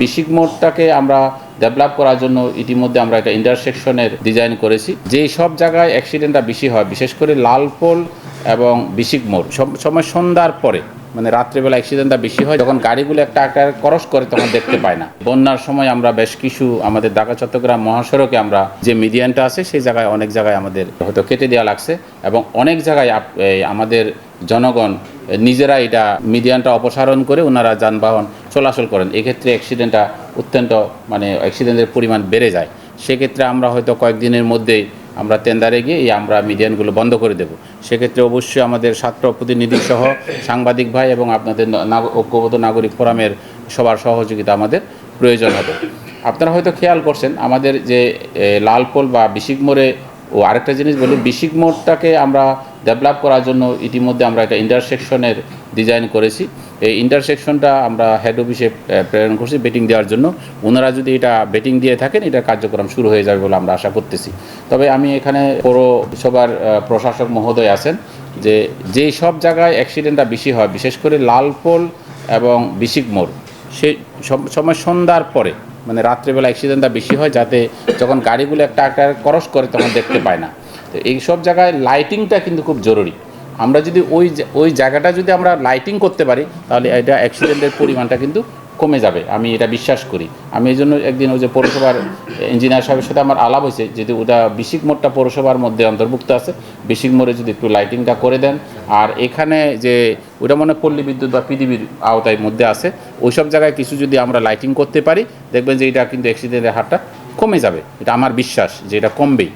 বিশিক মোড়টাকে আমরা ডেভেলপ করার জন্য ইতিমধ্যে আমরা একটা ইন্টারসেকশনের ডিজাইন করেছি। যেই সব জায়গায় অ্যাক্সিডেন্টটা বেশি হয়, বিশেষ করে লালপোল এবং বিশিক মোড়। সময় সন্ধ্যার পরে মানে রাত্রেবেলা অ্যাক্সিডেন্টটা বেশি হয়, যখন গাড়িগুলো একটা একটা ক্রস করে তখন দেখতে পায় না। বন্যার সময় আমরা বেশ কিছু আমাদের ঢাকা, চট্টগ্রাম মহাসড়কে আমরা যে মিডিয়ানটা আছে, সেই জায়গায় অনেক জায়গায় আমাদের হয়তো কেটে দেওয়া লাগছে এবং অনেক জায়গায় আমাদের জনগণ নিজেরা এটা মিডিয়ানটা অপসারণ করে ওনারা যানবাহন চলাচল করেন। এক্ষেত্রে অ্যাক্সিডেন্টটা অত্যন্ত মানে অ্যাক্সিডেন্টের পরিমাণ বেড়ে যায়। সেক্ষেত্রে আমরা হয়তো কয়েকদিনের মধ্যেই আমরা টেন্ডারে গিয়ে আমরা মিডিয়ানগুলো বন্ধ করে দেব। সেক্ষেত্রে অবশ্যই আমাদের ছাত্র প্রতিনিধি সহ সাংবাদিক ভাই এবং আপনাদের ঐক্যবদ্ধ নাগরিক ফোরামের সবার সহযোগিতা আমাদের প্রয়োজন হবে। আপনারা হয়তো খেয়াল করছেন, আমাদের যে লালপোল বা বিশিক মোড়ে ও আরেকটা জিনিস বলি, বিশিক মোড়টাকে আমরা ডেভেলপ করার জন্য ইতিমধ্যে আমরা একটা ইন্টারসেকশনের ডিজাইন করেছি। এই ইন্টারসেকশনটা আমরা হেড অফিসে প্রেরণ করছি বেটিং দেওয়ার জন্য। ওনারা যদি এটা বেটিং দিয়ে থাকেন, এটা কার্যক্রম শুরু হয়ে যাবে বলে আমরা আশা করতেছি। তবে আমি এখানে পৌরসভার প্রশাসক মহোদয় আছেন যে যেই সব জায়গায় অ্যাক্সিডেন্টটা বেশি হয়, বিশেষ করে লালপোল এবং বিশিক মোড় সব সময় সন্ধ্যার পরে মানে রাত্রেবেলা অ্যাক্সিডেন্টটা বেশি হয়, যাতে যখন গাড়িগুলো একটা একটা ক্রস করে, তখন দেখতে পায় না। তো এই সব জায়গায় লাইটিংটা কিন্তু খুব জরুরি। আমরা যদি ওই ওই জায়গাটা যদি আমরা লাইটিং করতে পারি, তাহলে এটা অ্যাক্সিডেন্টের পরিমাণটা কিন্তু কমে যাবে। আমি এটা বিশ্বাস করি। আমি এই জন্য একদিন ওই যে পৌরসভার ইঞ্জিনিয়ার সাহেবের সাথে আমার আলাপ হয়েছে যদি ওটা বিশিক মোড়টা পৌরসভার মধ্যে অন্তর্ভুক্ত আছে বিশিক মোড়ে যদি একটু লাইটিংটা করে দেন। আর এখানে যে ওটা মনে পল্লী বিদ্যুৎ বা পৃথিবীর আওতায় মধ্যে আছে, ওই সব জায়গায় কিছু যদি আমরা লাইটিং করতে পারি, দেখবেন যে এটা কিন্তু অ্যাক্সিডেন্টের হারটা কমে যাবে। এটা আমার বিশ্বাস যে এটা কমবেই।